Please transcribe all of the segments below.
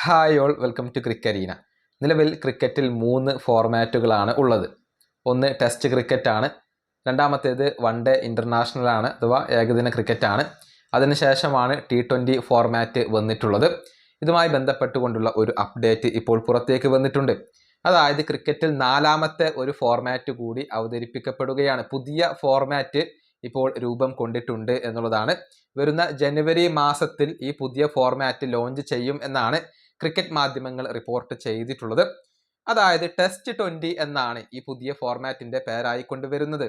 Hi all welcome to Cricarena നിലവിൽ ക്രിക്കറ്റിൽ മൂന്ന് ഫോർമാറ്റുകളാണ് ഉള്ളത്. ഒന്ന് ടെസ്റ്റ് ക്രിക്കറ്റാണ് രണ്ടാമത്തേത് വൺ ഡേ ഇന്റർനാഷണൽ ആണ് അഥവാ ഏകദിന ക്രിക്കറ്റാണ് അതിനുശേഷമാണ് ടി ട്വന്റി ഫോർമാറ്റ് വന്നിട്ടുള്ളത്. ഇതുമായി ബന്ധപ്പെട്ടുകൊണ്ടുള്ള ഒരു അപ്ഡേറ്റ് ഇപ്പോൾ പുറത്തേക്ക് വന്നിട്ടുണ്ട്. അതായത് ക്രിക്കറ്റിൽ നാലാമത്തെ ഒരു ഫോർമാറ്റ് കൂടി അവതരിപ്പിക്കപ്പെടുകയാണ്. പുതിയ ഫോർമാറ്റ് ഇപ്പോൾ രൂപം കൊണ്ടിട്ടുണ്ട് എന്നുള്ളതാണ്. വരുന്ന ജനുവരി മാസത്തിൽ ഈ പുതിയ ഫോർമാറ്റ് ലോഞ്ച് ചെയ്യും എന്നാണ് ക്രിക്കറ്റ് മാധ്യമങ്ങൾ റിപ്പോർട്ട് ചെയ്തിട്ടുള്ളത്. അതായത് ടെസ്റ്റ് ട്വന്റി എന്നാണ് ഈ പുതിയ ഫോർമാറ്റിന്റെ പേരായി കൊണ്ടുവരുന്നത്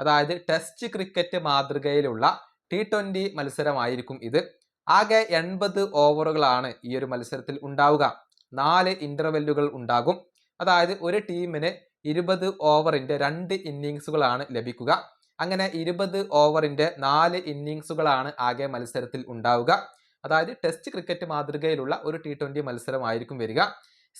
അതായത് ടെസ്റ്റ് ക്രിക്കറ്റ് മാതൃകയിലുള്ള ടി ട്വന്റി മത്സരമായിരിക്കും ഇത്. ആകെ എൺപത് ഓവറുകളാണ് ഈ ഒരു മത്സരത്തിൽ ഉണ്ടാവുക. നാല് ഇന്റർവെല്ലുകൾ ഉണ്ടാകും. അതായത് ഒരു ടീമിന് ഇരുപത് ഓവറിന്റെ രണ്ട് ഇന്നിങ്സുകളാണ് ലഭിക്കുക. അങ്ങനെ ഇരുപത് ഓവറിന്റെ നാല് ഇന്നിങ്സുകളാണ് ആകെ മത്സരത്തിൽ ഉണ്ടാവുക. അതായത് ടെസ്റ്റ് ക്രിക്കറ്റ് മാതൃകയിലുള്ള ഒരു ടി ട്വന്റി മത്സരമായിരിക്കും വരിക.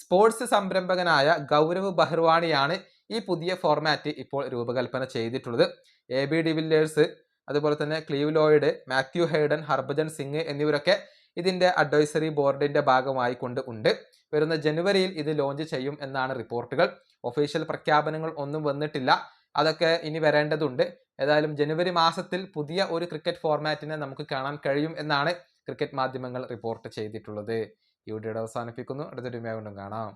സ്പോർട്സ് സംരംഭകനായ ഗൗരവ് ബഹ്ർവാണിയാണ് ഈ പുതിയ ഫോർമാറ്റ് ഇപ്പോൾ രൂപകൽപ്പന ചെയ്തിട്ടുള്ളത്. എ ബി ഡിവില്ലേഴ്സ് അതുപോലെ തന്നെ Clive Lloyd Matthew Hayden Harbhajan Singh എന്നിവരൊക്കെ ഇതിന്റെ അഡ്വൈസറി ബോർഡിന്റെ ഭാഗമായി കൊണ്ട് ഉണ്ട്. വരുന്ന ജനുവരിയിൽ ഇത് ലോഞ്ച് ചെയ്യും എന്നാണ് റിപ്പോർട്ടുകൾ ഒഫീഷ്യൽ പ്രഖ്യാപനങ്ങൾ ഒന്നും വന്നിട്ടില്ല. അതൊക്കെ ഇനി വരേണ്ടതുണ്ട്. ഏതായാലും ജനുവരി മാസത്തിൽ പുതിയ ഒരു ക്രിക്കറ്റ് ഫോർമാറ്റിനെ നമുക്ക് കാണാൻ കഴിയും എന്നാണ് ക്രിക്കറ്റ് മാധ്യമങ്ങൾ റിപ്പോർട്ട് ചെയ്തിട്ടുള്ളത്. ഈ വീഡിയോയുടെ അവസാനിപ്പിക്കുന്നു. അടുത്തൊരു കൊണ്ടും കാണാം.